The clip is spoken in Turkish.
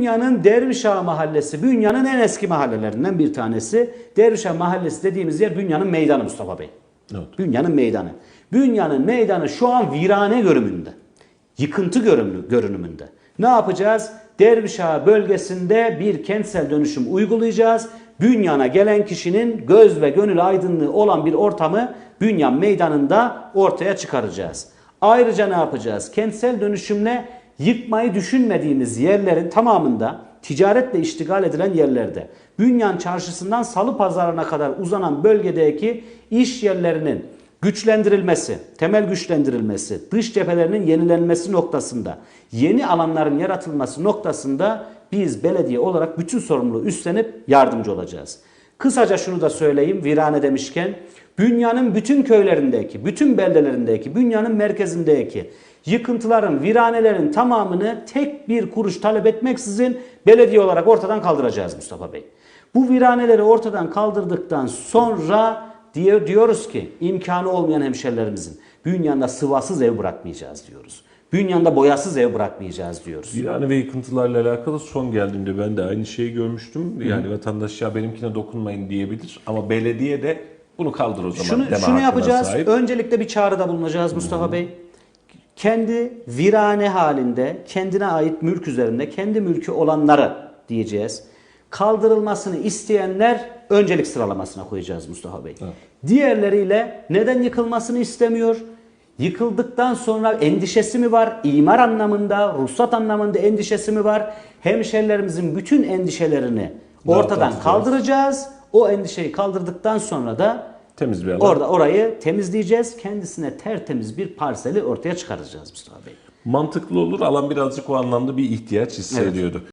Bünyan'ın Dervişağı Mahallesi, Bünyan'ın en eski mahallelerinden bir tanesi. Dervişağı Mahallesi dediğimiz yer Bünyan'ın meydanı Mustafa Bey. Evet. Bünyan'ın meydanı. Bünyan'ın meydanı şu an virane görünümünde. Yıkıntı görünümü- görünümünde. Ne yapacağız? Dervişağı bölgesinde bir kentsel dönüşüm uygulayacağız. Bünyan'a gelen kişinin göz ve gönül aydınlığı olan bir ortamı Bünyan meydanında ortaya çıkaracağız. Ayrıca ne yapacağız? Kentsel dönüşümle yıkmayı düşünmediğimiz yerlerin tamamında ticaretle iştigal edilen yerlerde Bünyan çarşısından Salı pazarına kadar uzanan bölgedeki iş yerlerinin güçlendirilmesi, temel güçlendirilmesi, dış cephelerinin yenilenmesi noktasında, yeni alanların yaratılması noktasında biz belediye olarak bütün sorumluluğu üstlenip yardımcı olacağız. Kısaca şunu da söyleyeyim virane demişken, Bünyanın bütün köylerindeki, bütün beldelerindeki, Bünyanın merkezindeki yıkıntıların, viranelerin tamamını tek bir kuruş talep etmeksizin belediye olarak ortadan kaldıracağız Mustafa Bey. Bu viraneleri ortadan kaldırdıktan sonra diye diyoruz ki imkanı olmayan hemşerilerimizin Bünyan'da sıvasız ev bırakmayacağız diyoruz. Bünyan'da boyasız ev bırakmayacağız diyoruz. Virane ve yıkıntılarla alakalı son geldiğimde ben de aynı şeyi görmüştüm. Yani vatandaş ya benimkine dokunmayın diyebilir ama belediye de bunu kaldır o zaman Şunu, şunu yapacağız. sahip. Öncelikle bir çağrıda bulunacağız Mustafa Bey. Kendi virane halinde, kendine ait mülk üzerinde, kendi mülkü olanları diyeceğiz. Kaldırılmasını isteyenler öncelik sıralamasına koyacağız Mustafa Bey. Diğerleriyle neden yıkılmasını istemiyor? Yıkıldıktan sonra endişesi mi var? İmar anlamında, ruhsat anlamında endişesi mi var? Hemşerilerimizin bütün endişelerini ortadan Dağıtacağız. kaldıracağız. O endişeyi kaldırdıktan sonra da Temiz bir alan. Orada orayı temizleyeceğiz. Kendisine tertemiz bir parseli ortaya çıkaracağız Mustafa Bey. Mantıklı olur. Alan birazcık o anlamda bir ihtiyaç hissediyordu.